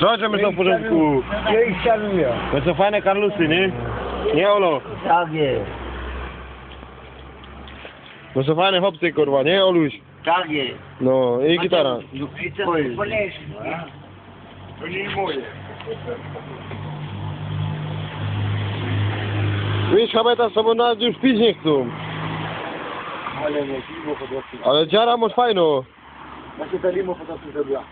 Co, że my są w porządku? Ja ich szanuję. To są fajne karlusy, nie? Nie, Olo? Tak jest. To są fajne chłopcy, kurwa, nie, Oluś? Tak jest. No, i gitara. To nie moje. Wiesz, habeta z sobą nawet już pić nie chcą. Ale nie, po prostu. Ale dziara masz fajną. Ja się to limo prostu zrobiła.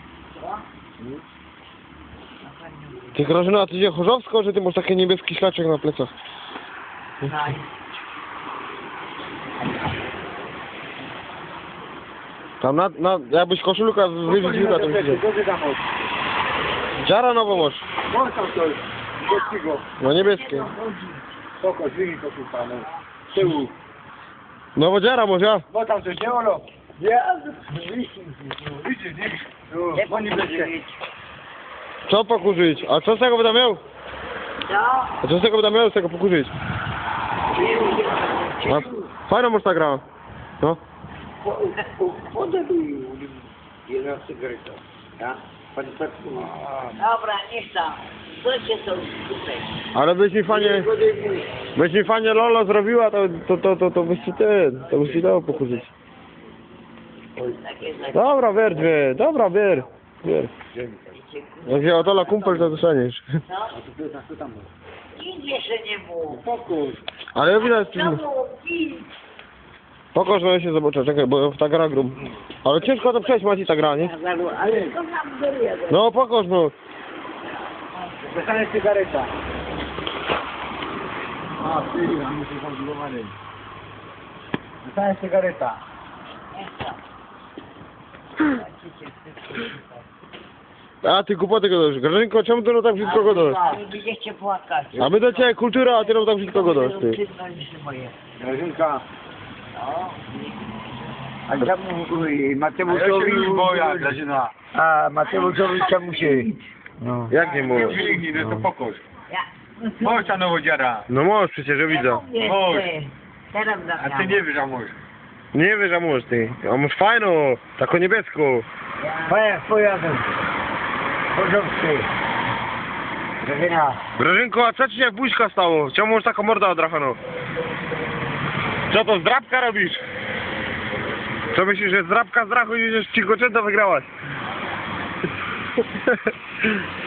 Ty Grażyna, ty gdzie chorzowsko, że ty masz taki niebieski ślaczek na plecach? Tam na, na, jakbyś koszulka wyrzuciła, to byś widział. Co ty tam masz? Dziara nową masz. Masz tam coś. Niebieskiego. No niebieskie. Spoko, zwinij to tu panu. Z tyłu. No bo dziara masz, ja. Bo tam coś nie olo. Ja? Widzisz, nie? No, będzie. Co pokurzyć? A co z tego będę miał? A co z tego będę miał z tego pokurzyć? A, fajna masz ta gra. No. Wodę tu jedna cygareta. Ja? Pani Petru. Dobra, niech tam. Chodźcie to tutaj. Ale byś mi fajnie, byś mi fajnie Lolo zrobiła, to, to, to, to, to byś ci ten, to byś ci dało pokurzyć. Dobra, wier, dwie, dobra, wier, wier. Jak się otola kumpel, to dostaniesz. No, nic jeszcze nie było. Pokój. Ale widać, No było, nic. pokaż, no ja się zobaczę, czekaj, bo ta gra grum. Ale ciężko to przejść, macie ta gra, nie? No pokaż, no. Dostanie cygareta. A, ty, muszę zambulowany. Dostanie cygareta. Niech tam. A ty głupoty gadasz. Grażynko, czemu ty no tak wszystko gadasz? Płakać. A my do ciebie kultura, a ty no tak wszystko gadasz, ty. Grażynka. No. A czemu y, Mateuszowi... moja Grażyna. A Mateuszowi czemu się... No. Jak nie mówię? Dźwignij, no to. Ja. Chodź ta nowodziara. No możesz przecież, ja widzę. Teraz A ty nie wiesz, a możesz. Nie wiesz, a możesz ty. A masz fajną, taką niebieską. Panie, pojadę. Porządku. Grażyna. Grażynko, a co ci się jak buźka stało? Czemu masz taką mordę odrachaną? Co to, zdrabka robisz? Co myślisz, że zdrabka z rachu i idziesz w wygrałaś?